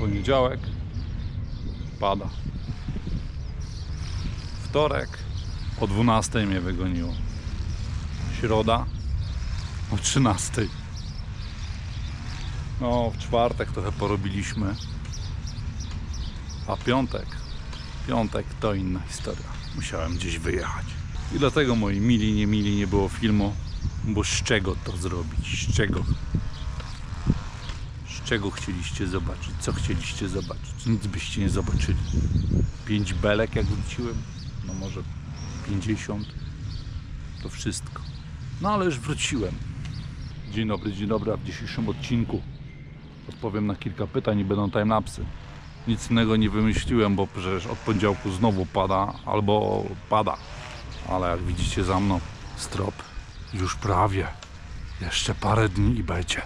Poniedziałek pada. Wtorek o 12 mnie wygoniło. Środa o 13. No, w czwartek trochę porobiliśmy. A piątek, piątek to inna historia. Musiałem gdzieś wyjechać. I dlatego moi mili, nie mili nie było filmu, bo z czego to zrobić? Z czego? Czego chcieliście zobaczyć? Co chcieliście zobaczyć? Nic byście nie zobaczyli. Pięć belek jak wróciłem? No może 50. To wszystko. No ale już wróciłem. Dzień dobry, dzień dobry. A w dzisiejszym odcinku odpowiem na kilka pytań i będą timelapsy. Nic innego nie wymyśliłem, bo przecież od poniedziałku znowu pada albo pada. Ale jak widzicie za mną, strop już prawie. Jeszcze parę dni i będzie.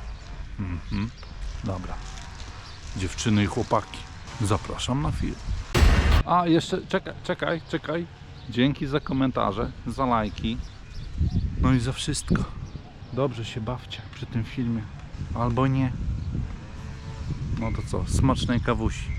Mhm. Dobra. Dziewczyny i chłopaki, zapraszam na film. A jeszcze, czekaj, czekaj, czekaj. Dzięki za komentarze, za lajki. No i za wszystko. Dobrze się bawcie przy tym filmie. Albo nie. No to co, smacznej kawusi.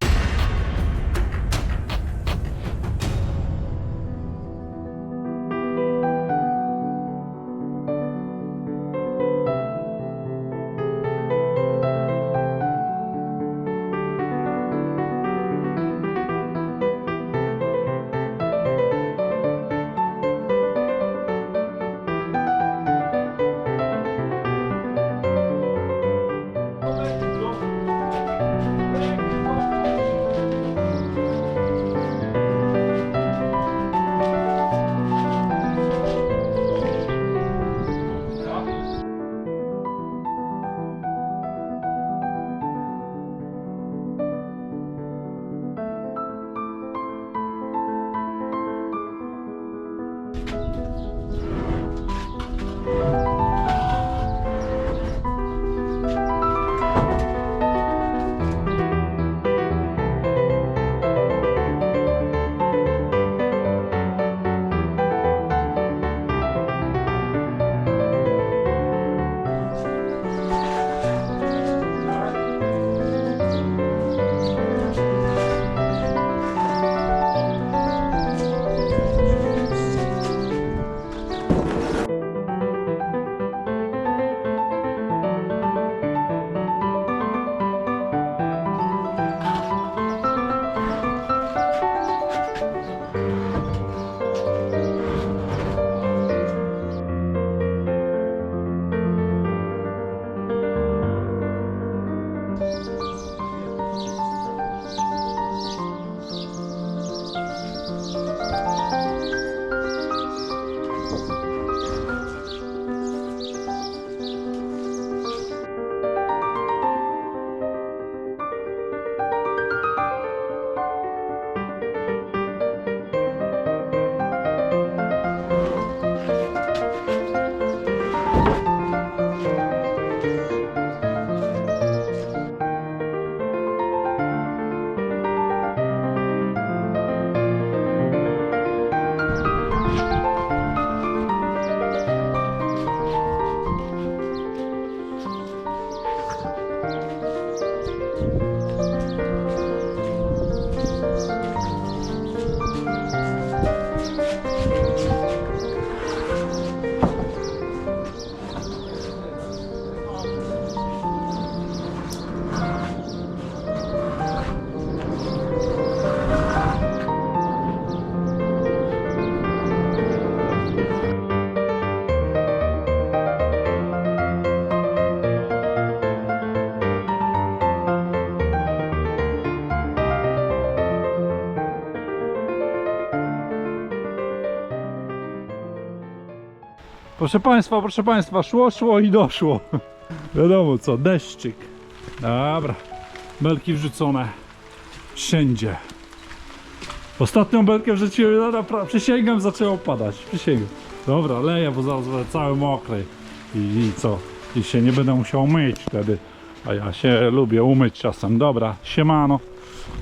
Proszę Państwa, proszę Państwa, szło, szło i doszło. Wiadomo co, deszczyk. Dobra, belki wrzucone wszędzie. Ostatnią belkę wrzuciłem, no przysięgam, zaczęło padać, przysięgam. Dobra, leję, bo zaraz będę cały mokry. I, I co? I się nie będę musiał myć wtedy. A ja się lubię umyć czasem. Dobra, siemano.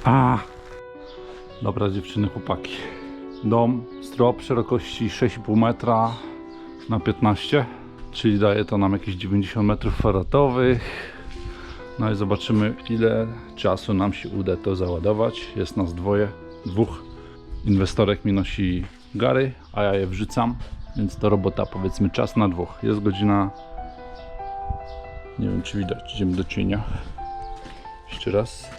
A. Dobra dziewczyny, chłopaki. Dom, strop szerokości 6,5 metra na 15, czyli daje to nam jakieś 90 metrów kwadratowych. No i zobaczymy ile czasu nam się uda to załadować. Jest nas dwoje, dwóch. Inwestorek mi nosi gary, a ja je wrzucam, więc to robota powiedzmy czas na dwóch. Jest godzina, nie wiem czy widać, idziemy do cienia. Jeszcze raz.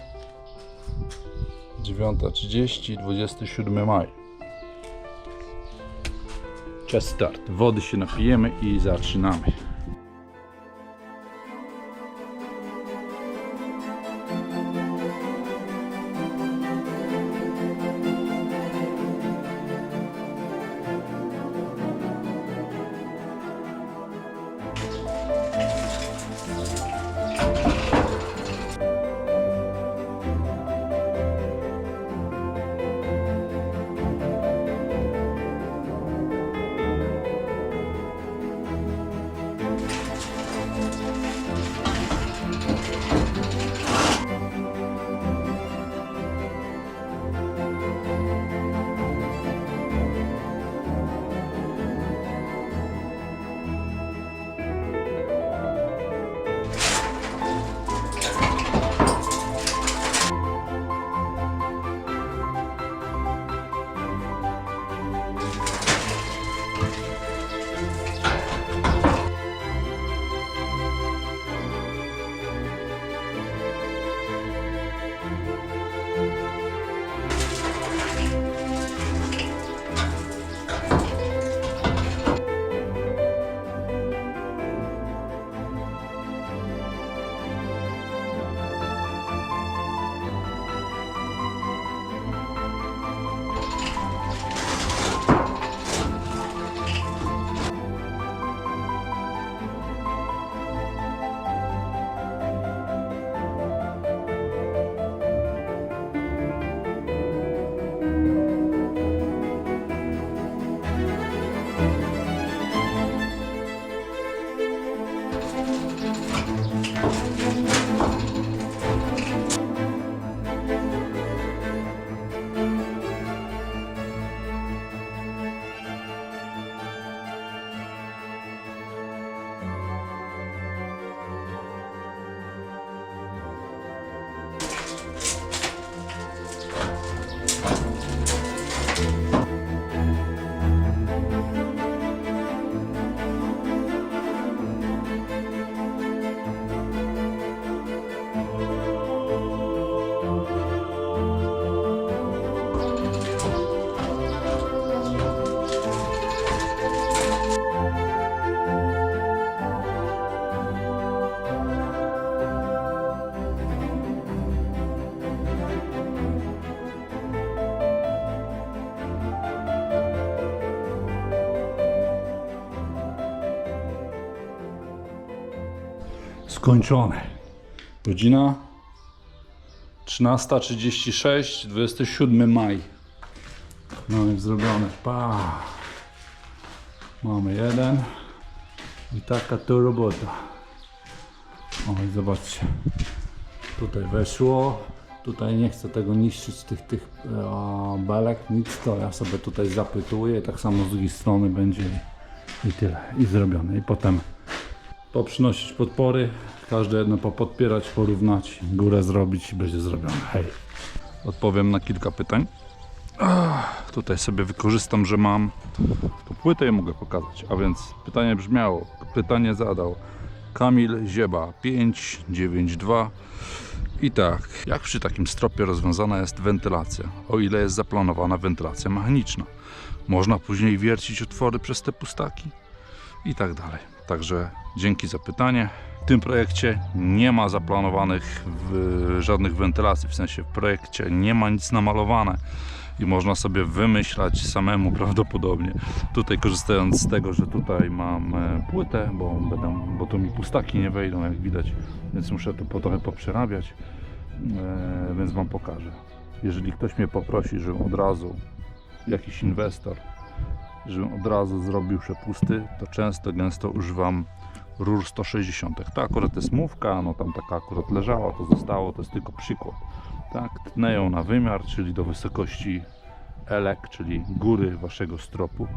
9.30, 27 maj. Czas start. Wody się napijemy i zaczynamy. Thank you. Skończone. Godzina 13.36, 27 maj. I zrobione. Pa. Mamy jeden. I taka to robota. O zobaczcie. Tutaj weszło. Tutaj nie chcę tego niszczyć, tych, tych e, belek, nic to ja sobie tutaj zapytuję. Tak samo z drugiej strony będzie i tyle. I zrobione. I potem poprzynosić podpory, każde jedno popodpierać, porównać, górę zrobić i będzie zrobione. Hej. Odpowiem na kilka pytań. Tutaj sobie wykorzystam, że mam tu płytę i mogę pokazać. A więc pytanie brzmiało, pytanie zadał Kamil Zieba 592 i tak, jak przy takim stropie rozwiązana jest wentylacja, o ile jest zaplanowana wentylacja mechaniczna? Można później wiercić otwory przez te pustaki? i tak dalej. Także dzięki za pytanie. W tym projekcie nie ma zaplanowanych żadnych wentylacji, w sensie w projekcie nie ma nic namalowane i można sobie wymyślać samemu prawdopodobnie. Tutaj korzystając z tego, że tutaj mam e, płytę, bo, będę, bo tu mi pustaki nie wejdą jak widać, więc muszę to trochę poprzerabiać, e, więc Wam pokażę. Jeżeli ktoś mnie poprosi, żebym od razu jakiś inwestor żebym od razu zrobił przepusty, to często, gęsto używam rur 160. To akurat jest mówka, no tam taka akurat leżała, to zostało, to jest tylko przykład. Tak, tnę ją na wymiar, czyli do wysokości elek, czyli góry waszego stropu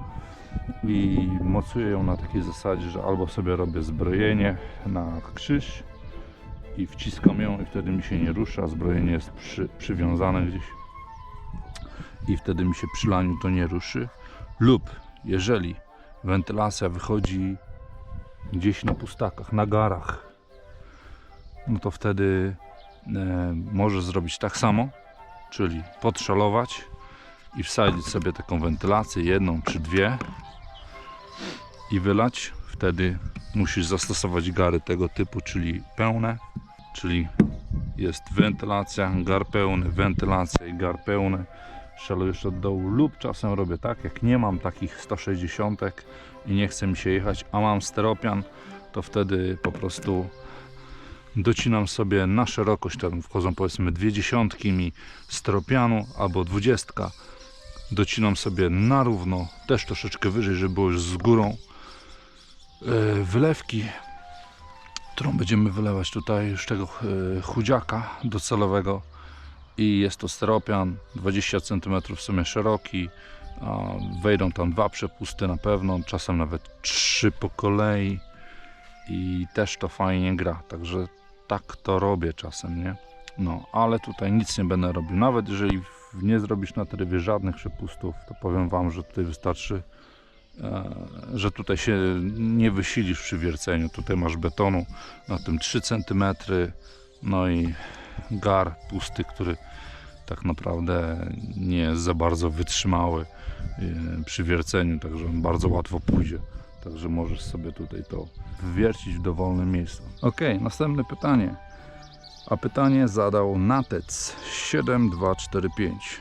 i mocuję ją na takiej zasadzie, że albo sobie robię zbrojenie na krzyż i wciskam ją i wtedy mi się nie rusza, zbrojenie jest przy, przywiązane gdzieś i wtedy mi się przy laniu to nie ruszy. Lub jeżeli wentylacja wychodzi gdzieś na pustakach, na garach, no to wtedy e, możesz zrobić tak samo, czyli podszalować i wsadzić sobie taką wentylację, jedną czy dwie i wylać. Wtedy musisz zastosować gary tego typu, czyli pełne, czyli jest wentylacja, gar pełny, wentylacja i gar pełny. Szalujesz od dołu lub czasem robię tak, jak nie mam takich 160 i nie chce mi się jechać, a mam steropian, to wtedy po prostu docinam sobie na szerokość, tam wchodzą powiedzmy dwie dziesiątki mi steropianu albo dwudziestka. Docinam sobie na równo, też troszeczkę wyżej, żeby było już z górą e, wylewki, którą będziemy wylewać tutaj już tego e, chudziaka docelowego i jest to steropian 20 cm w sumie szeroki. Wejdą tam dwa przepusty na pewno czasem nawet trzy po kolei. I też to fajnie gra także tak to robię czasem nie? No ale tutaj nic nie będę robił. Nawet jeżeli nie zrobisz na trywie żadnych przepustów to powiem wam że tutaj wystarczy e, że tutaj się nie wysilisz przy wierceniu. Tutaj masz betonu na tym 3 cm no i gar pusty, który tak naprawdę nie jest za bardzo wytrzymały e, przy wierceniu, także on bardzo łatwo pójdzie. Także możesz sobie tutaj to wwiercić w dowolnym miejscu. Ok, następne pytanie. A pytanie zadał Natec 7245.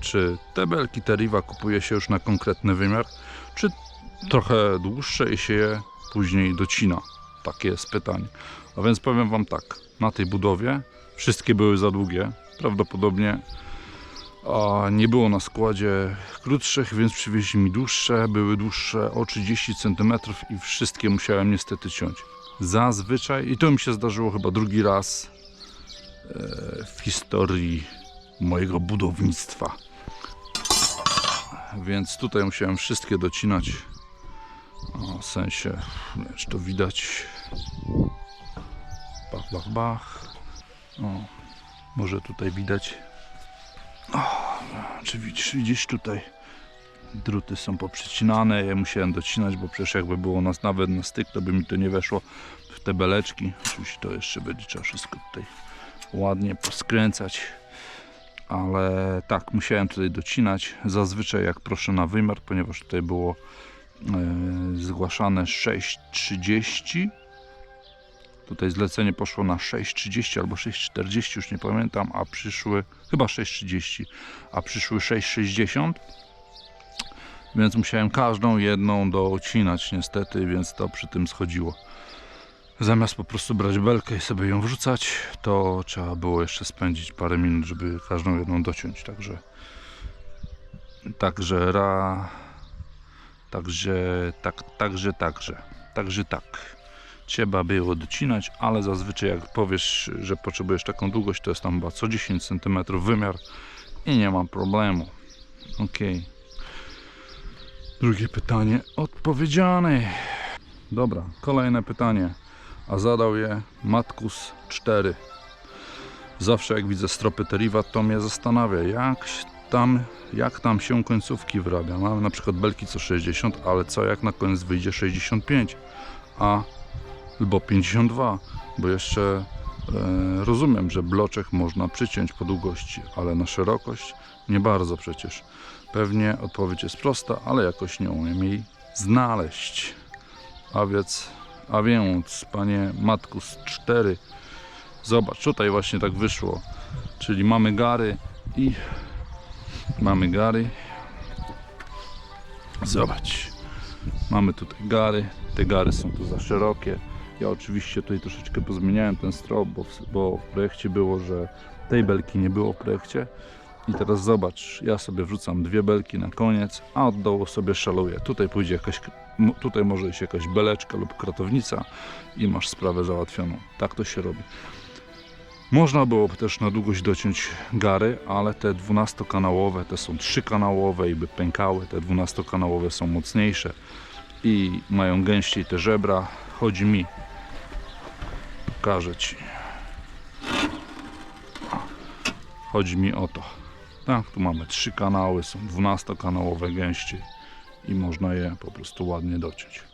Czy te belki Teriva kupuje się już na konkretny wymiar, czy trochę dłuższe i się je później docina? Takie jest pytanie. A więc powiem Wam tak, na tej budowie wszystkie były za długie, prawdopodobnie a nie było na składzie krótszych, więc przywieźli mi dłuższe, były dłuższe o 30 cm i wszystkie musiałem niestety ciąć. Zazwyczaj, i to mi się zdarzyło chyba drugi raz e, w historii mojego budownictwa. Więc tutaj musiałem wszystkie docinać. O, w sensie, czy to widać. Bach, bach, bach. O, może tutaj widać. O, czy widzisz, tutaj druty są poprzecinane. Ja musiałem docinać, bo przecież jakby było nas nawet na styk, to by mi to nie weszło w te beleczki. Oczywiście to jeszcze będzie trzeba wszystko tutaj ładnie poskręcać. Ale tak, musiałem tutaj docinać. Zazwyczaj jak proszę na wymiar, ponieważ tutaj było e, zgłaszane 6,30 Tutaj zlecenie poszło na 6,30 albo 6,40, już nie pamiętam, a przyszły chyba 6,30, a przyszły 6,60. Więc musiałem każdą jedną docinać niestety, więc to przy tym schodziło. Zamiast po prostu brać belkę i sobie ją wrzucać, to trzeba było jeszcze spędzić parę minut, żeby każdą jedną dociąć. Także także ra także tak, także także także tak trzeba było docinać, ale zazwyczaj jak powiesz, że potrzebujesz taką długość, to jest tam chyba co 10 cm wymiar i nie ma problemu. Ok. Drugie pytanie odpowiedziane. Dobra, kolejne pytanie. A zadał je Matkus 4. Zawsze jak widzę stropy Teriva, to mnie zastanawia, jak tam, jak tam się końcówki wyrabia. Mamy na przykład belki co 60, ale co jak na koniec wyjdzie 65, a albo 52, bo jeszcze e, rozumiem, że bloczek można przyciąć po długości, ale na szerokość nie bardzo przecież. Pewnie odpowiedź jest prosta, ale jakoś nie umiem jej znaleźć. A więc, a więc, panie Matkus 4, zobacz, tutaj właśnie tak wyszło. Czyli mamy gary i mamy gary. Zobacz. Mamy tutaj gary. Te gary są tu za szerokie. Ja oczywiście tutaj troszeczkę pozmieniałem ten strop, bo w, bo w projekcie było, że tej belki nie było w projekcie. I teraz zobacz, ja sobie wrzucam dwie belki na koniec, a od dołu sobie szaluję. Tutaj pójdzie jakaś, tutaj może iść jakaś beleczka lub kratownica i masz sprawę załatwioną. Tak to się robi. Można było też na długość dociąć gary, ale te 12-kanałowe, te są 3-kanałowe i by pękały. Te 12-kanałowe są mocniejsze i mają gęściej te żebra. Chodzi mi. Pokażę Ci. Chodzi mi o to. Tak, tu mamy trzy kanały, są 12-kanałowe gęści i można je po prostu ładnie dociąć.